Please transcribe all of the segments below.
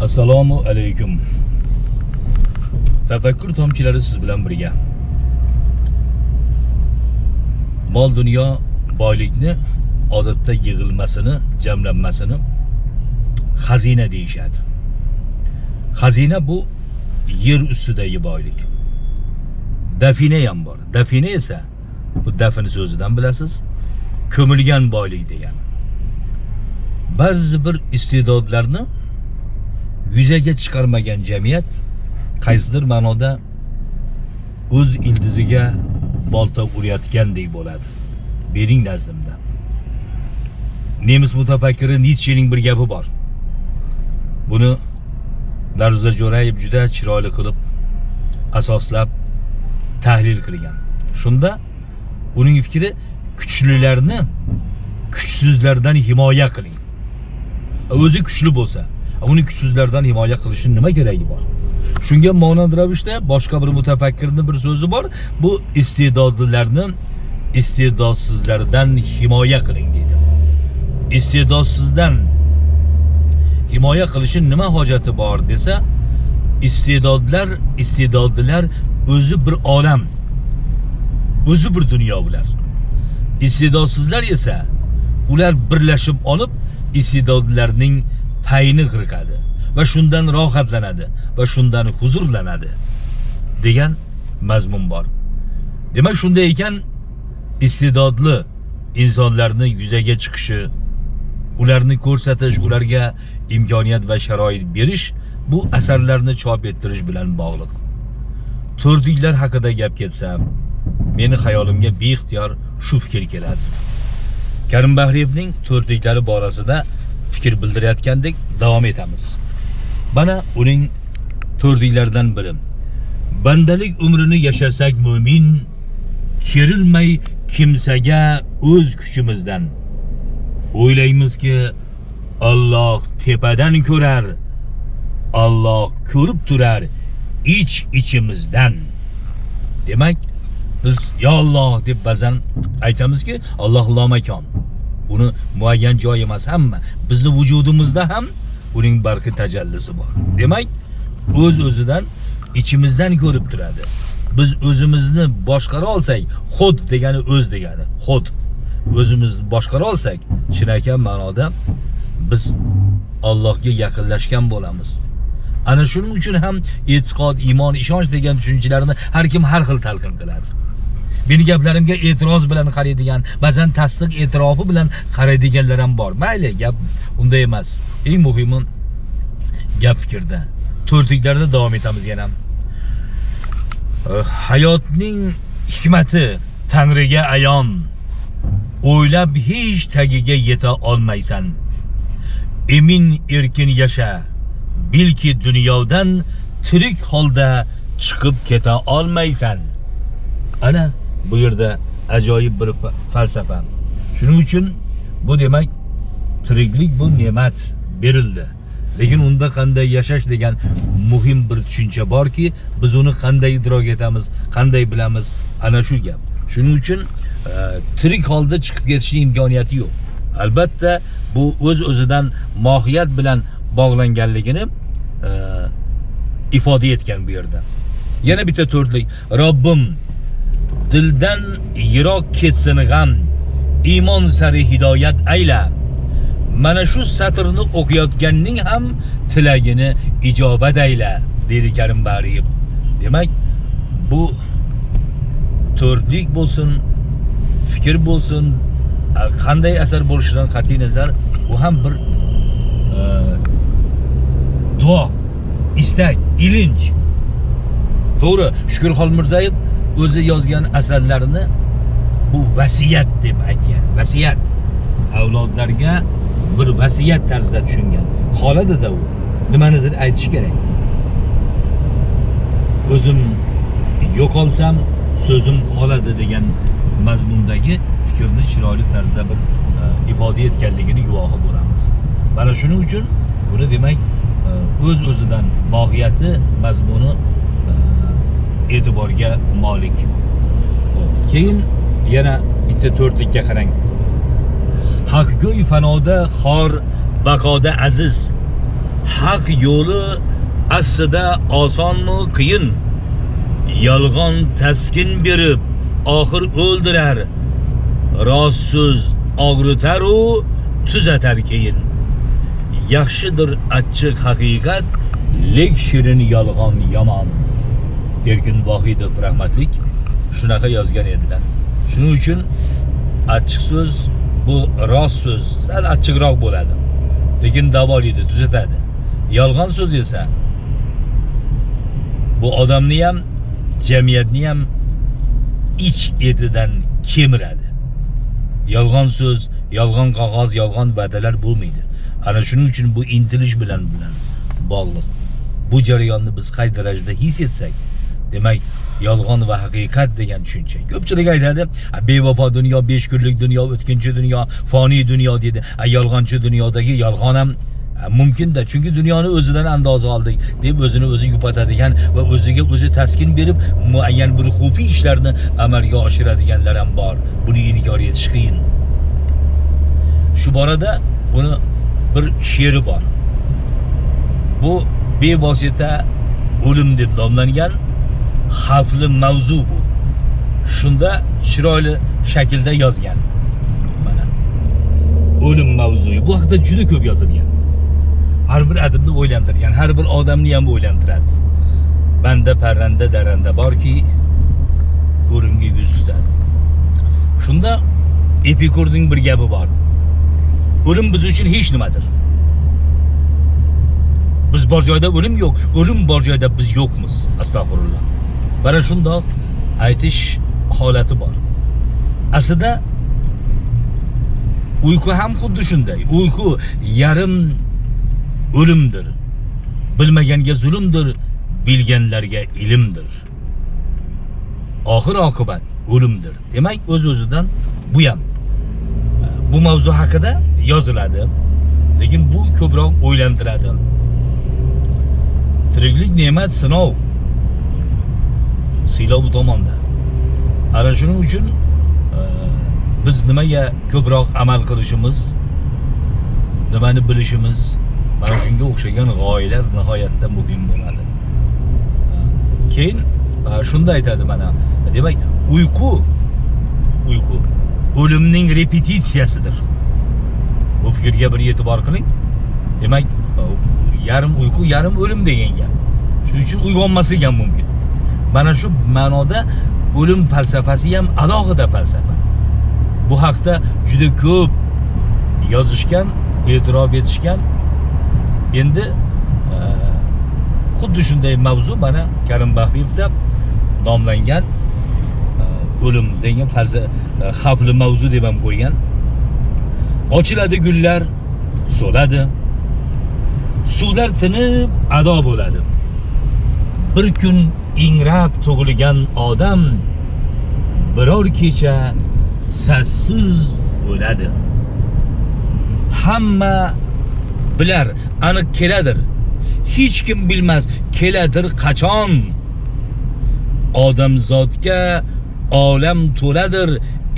assalomu alaykum tafakkur tomchilari siz bilan birga mol dunyo boylikni odatda yig'ilmasini jamlanmasini xazina deyishadi xazina bu yer ustidagi boylik dafina ham bor dafina esa bu dafn so'zidan bilasiz ko'milgan boylik degani ba'zi bir iste'dodlarni yuzaga chiqarmagan jamiyat qaysidir ma'noda o'z ildiziga bolta urayotgandek bo'ladi mening nazdimda nemis mutafakkiri nitshening bir gapi bor buni darza jo'rayev juda chiroyli qilib asoslab tahlil qilgan. Shunda uning fikri kuchlilarni kuchsizlardan himoya qiling. O'zi kuchli bo'lsa uni kuchsizlardan himoya qilishni nima keragi bor shunga monand ravishda boshqa bir mutafakkirni bir so'zi bor bu iste'dodlilarni iste'dodsizlardan himoya qiling deydi iste'dodsizdan himoya qilishni nima hojati bor desa iste'dodlar iste'dodlilar o'zi bir olam o'zi bir dunyo bular. İste'dodsizlar esa ular birlashib olib iste'dodlarning payini qirqadi va shundan rohatlanadi va shundan huzurlanadi degan mazmun bor. Demak shunday ekan iste'dodli insonlarni yuzaga chiqishi ularni ko'rsatish ularga imkoniyat va sharoit berish bu asarlarni chop ettirish bilan bog'liq. To'rtliklar haqida gap ketsam meni xayolimga beixtiyor shu fikr keladi. Karim bahriyevning to'rtliklari borasida fikr bildirayotgandek davom etamiz. Mana uning to'rtliklaridan biri bandalik umrini yashasak mo'min kerilmay kimsaga o'z kuchimizdan. O'ylaymizki Alloh tepadan ko'rar Alloh ko'rib turar ich ichimizdan. Demak biz yo Alloh deb ba'zan aytamizki Alloh lomakon uni muayyan joy emas hamma bizni vujudimizda ham uning barqi tajallisi bor demak o'z o'zidan ichimizdan ko'rib turadi biz o'zimizni boshqara olsak xud degani o'z degani xud o'zimizni boshqara olsak chinakam ma'noda biz Allohga yaqinlashgan bo'lamiz ana shuning uchun ham e'tiqod iymon ishonch degan tushunchalarni har kim har xil talqin qiladi meni gaplarimga e'tiroz bilan qaraydigan ba'zan tasdiq e'tirofi bilan qaraydiganlar ham bor. Mayli gap unday emas. Eng muhimi gap fikrda to'rtliklarda davom etamiz yana. Hayotning hikmati tangriga ayon. O'ylab hech tagiga yeta olmaysan. Emin erkin yasha. Bilki dunyodan tirik holda chiqib keta olmaysan. Ana bu yerda ajoyib bir fa- falsafa. Shuning uchun bu demak tiriklik bu ne'mat berildi lekin unda qanday yashash degan muhim bir tushuncha borki biz uni qanday idrok etamiz qanday bilamiz? Ana shu gap. Shuning uchun e, tirik holda chiqib ketishning imkoniyati yo'q. Albatta bu o'z o'zidan mohiyat bilan bog'langanligini e, ifoda etgan bu yerda. Yana bitta to'rtlik. Robbim dildan yiroq ketsin g'am. İymon sari hidoyat ayla. Mana shu satrni o'qiyotganning ham tilagini ijobat ayla dedi karim bariyev. Demak bu to'rtlik bo'lsin fikr bo'lsin qanday asar bo'lishidan qat'iy nazar bu ham bir e, duo istak ilinj. To'g'ri shukur xolmirzayev o'zi yozgan asarlarini bu vasiyat deb aytgan vasiyat. Avlodlarga bir vasiyat tarzida tushungan. Qoladida u nimanidir aytish kerak. O'zim yo'qolsam so'zim qoladi degan mazmundagi fikrni chiroyli tarzda bir e, ifoda etganligini guvohi bo'lamiz. Mana shuning uchun buni demak e, o'z o'zidan mohiyati mazmuni e'tiborga molik keyin yana bitta to'rtlikka qarang. Haqgo'y fanoda xor baqoda aziz. Haq yo'li aslida osonmi qiyin. Yolg'on taskin berib oxir o'ldirar. Rost so'z og'ritar u tuzatar keyin. Yaxshidir achchiq haqiqat lek shirin yolg'on yomon erkin vohidov rahmatlik shunaqa yozgan edilar. Shuning uchun achchiq so'z bu rost so'z sal achchiqroq bo'ladi. Lekin davolaydi tuzatadi. Yolg'on so'z esa bu odamni ham jamiyatni ham ich etidan kemiradi. Yolg'on so'z yolg'on qog'oz yolg'on va'dalar bo'lmaydi. Ana shuning uchun bu intilish bilan bilan bog'liq. Bu jarayonni biz qay darajada his etsak demak yolg'on va haqiqat degan tushuncha ko'pchilik aytadi "A, bevafo dunyo besh kunlik dunyo o'tkinchi dunyo foniy dunyo deydi "A, yolg'onchi dunyodagi yolg'on ham mumkinda chunki dunyoni o'zidan andoza oldik deb o'zini o'zi yupatadigan va o'ziga o'zi taskin berib muayyan bir xufiy ishlarni amalga oshiradiganlar ham bor buni inkor etish qiyin shu borada buni bir she'ri bor bu bevosita o'lim deb nomlangan xavfli mavzu bu. Shunda chiroyli shaklda yozgan. Mana. O'lim mavzui bu haqida juda ko'p yozilgan. Har bir adibni o'ylantirgan har bir odamni ham o'ylantiradi. Banda parranda daranda borki o'limga yuz tutadi. Shunda epikurning bir gapi bor. O'lim biz uchun hech nimadir. Biz bor joyda o'lim yo'q o'lim bor joyda biz yo'qmiz. Astag'firulloh mana shundoq aytish holati bor aslida uyqu ham xuddi shunday. Uyqu yarim o'limdir. Bilmaganga zulmdir bilganlarga ilmdir. Oxir oqibat o'limdir. Demak o'z o'zidan bu ham. Bu mavzu haqida yoziladi lekin bu ko'proq o'ylantiradi. Tiriklik ne'mat sinov siylov tomonda ana shuning uchun e, biz nimaga ko'proq amal qilishimiz nimani bilishimiz mana shunga o'xshagan g'oyalar nihoyatda muhim bo'ladi E, keyin e, shunda aytadi mana demak uyqu uyqu o'limning repetitsiyasidir bu fikrga bir e'tibor qiling demak e, yarim uyqu yarim o'lim degan gap shuning uchun uyg'onmaslik ham mumkin mana shu ma'noda o'lim falsafasi ham alohida falsafa. Bu haqda juda ko'p yozishgan e'tirof etishgan. Endi e, xuddi shunday mavzu mana karim bahbibda nomlangan e, o'lim degan falsa e, xavfli mavzu deb ham qo'ygan. Ochiladi gullar so'ladi. Suvlar tinib ado bo'ladi. Bir kun ingrab tug'ilgan odam biror kecha sassiz o'ladi. Hamma bilar aniq keladir. Hech kim bilmas keladir qachon. Odamzodga olam to'ladir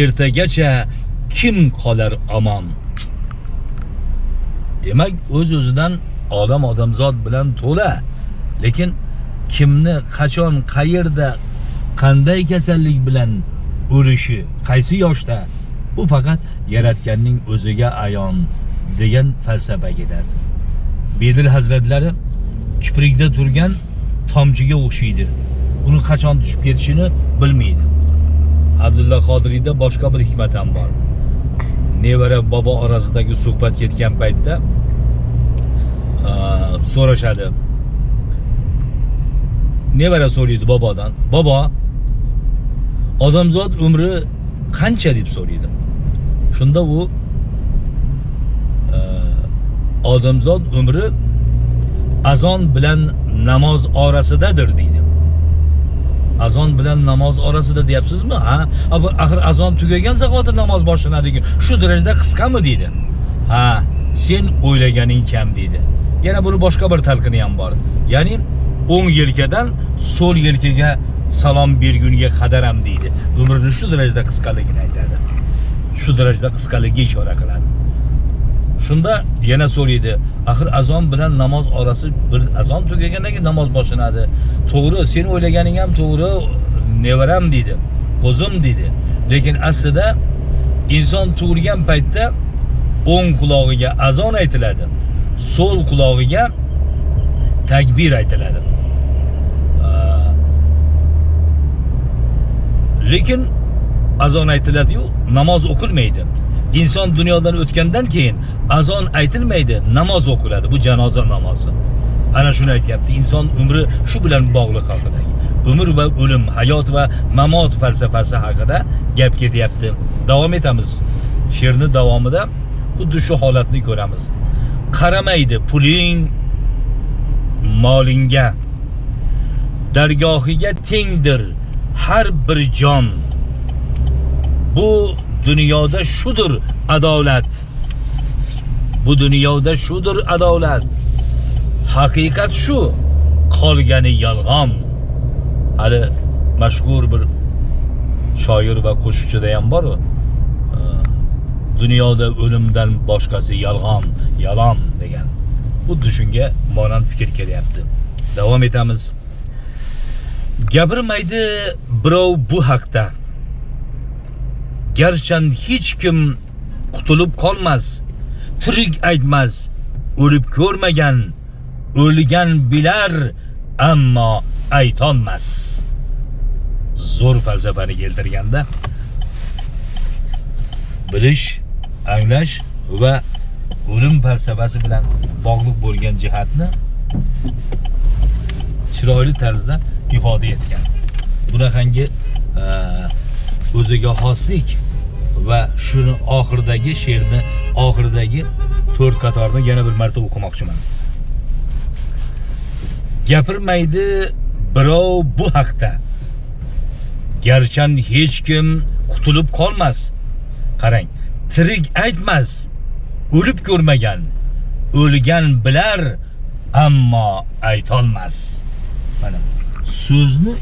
ertagacha kim qolar omon. Demak o'z o'zidan odam odamzod bilan to'la lekin kimni qachon qayerda qanday kasallik bilan o'lishi qaysi yoshda bu faqat yaratganning o'ziga ayon degan falsafa ketadi bedil hazratlari kiprikda turgan tomchiga o'xshaydi. Uni qachon tushib ketishini bilmaydi. Abdulla qodiriyda boshqa bir hikmat ham bor. Nevara bobo orasidagi suhbat ketgan paytda aa, so'rashadi nevara so'raydi bobodan bobo odamzod umri qancha deb so'raydi shunda u odamzod umri azon bilan namoz orasidadir deydi azon bilan namoz orasida deyapsizmi? Ha? Axir azon tugagan zahoti namoz boshlanadiku shu darajada qisqami deydi ha sen o'ylaganing kam deydi yana buni boshqa bir talqini ham bor. Ya'ni o'ng yelkadan so'l yelkaga salom bergunga qadar ham deydi. Umrini shu darajada qisqaligini aytadi shu darajada qisqaligiga ishora qiladi shunda yana so'raydi axir azon bilan namoz orasi bir azon tugagandan keyin namoz boshlanadi to'g'ri sen o'ylaganing ham to'g'ri nevaram deydi. Qo'zim deydi. Lekin aslida inson tug'ilgan paytda o'ng qulog'iga azon aytiladi so'l qulog'iga takbir aytiladi lekin azon aytiladiyu namoz o'qilmaydi. İnson dunyodan o'tgandan keyin azon aytilmaydi namoz o'qiladi. Bu janoza namozi. Ana shuni aytyapti. İnson umri shu bilan bog'liq haqida. Umr va o'lim hayot va mamot falsafasi haqida gap ketyapti. Davom etamiz. She'rni davomida xuddi shu holatni ko'ramiz. Qaramaydi puling molingga. Dargohiga tengdir har bir jon. Bu dunyoda shudur adolat. Bu dunyoda shudur adolat. Haqiqat shu qolgani yolg'on. Hali mashhur bir shoir va qo'shiqchida ham bor u Ee, dunyoda o'limdan boshqasi yolg'on yalon degan. Xuddi shunga monand fikr kelyapti. Davom etamiz gapirmaydi birov bu haqda garchan hech kim qutulib qolmas tirik aytmas o'lib ko'rmagan o'lgan bilar ammo aytolmas zo'r falsafani keltirganda bilish anglash va o'lim falsafasi bilan bog'liq bo'lgan jihatni chiroyli tarzda ifoda etgan bunaqangi e, o'ziga xoslik va shuni oxiridagi she'rni oxiridagi to'rt qatorni yana bir marta o'qimoqchiman gapirmaydi birov bu haqda. Garchan hech kim qutulib qolmas qarang tirik aytmas o'lib ko'rmagan o'lgan bilar ammo aytolmas mana so'zni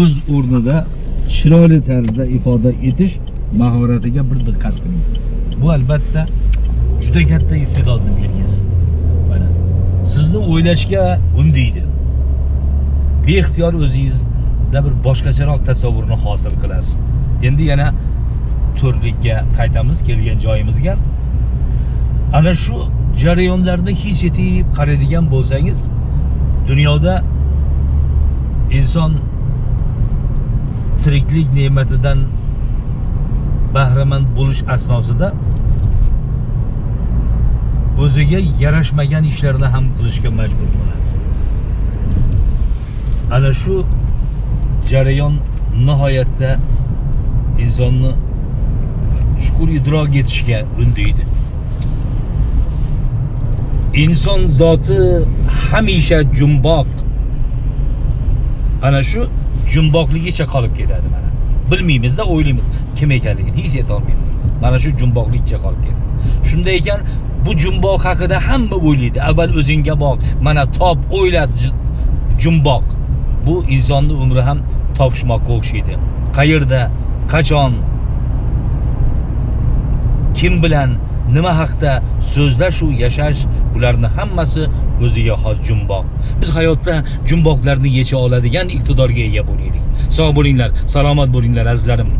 o'z o'rnida chiroyli tarzda ifoda etish mahoratiga bir diqqat qiling bu albatta juda katta iste'dodni belgisi mana sizni o'ylashga undaydi beixtiyor o'zingizda bir boshqacharoq tasavvurni hosil qilasiz. Endi yana to'rtlikka qaytamiz kelgan joyimizga. Ana shu jarayonlarni his etib qaraydigan bo'lsangiz dunyoda inson tiriklik ne'matidan bahramand bo'lish asnosida o'ziga yarashmagan ishlarni ham qilishga majbur bo'ladi. Ana shu jarayon nihoyatda insonni chuqur idrok etishga undaydi. İnson zoti hamisha jumboq ana shu jumboqligicha qolib ketadi mana. Bilmaymizda o'ylaymiz. Kim ekanligini his etolmaymiz mana shu jumboqlikcha qolib ketadi shunday ekan bu jumboq haqida hamma o'ylaydi. Avval o'zingga boq mana top o'yla j- jumboq bu insonni umri ham topishmoqqa o'xshaydi. Qayerda qachon kim bilan nima haqda so'zlashu yashash bularni hammasi o'ziga xos jumboq. Biz hayotda jumboqlarni yecha oladigan iqtidorga ega bo'laylik. Sog' bo'linglar salomat bo'linglar azizlarim.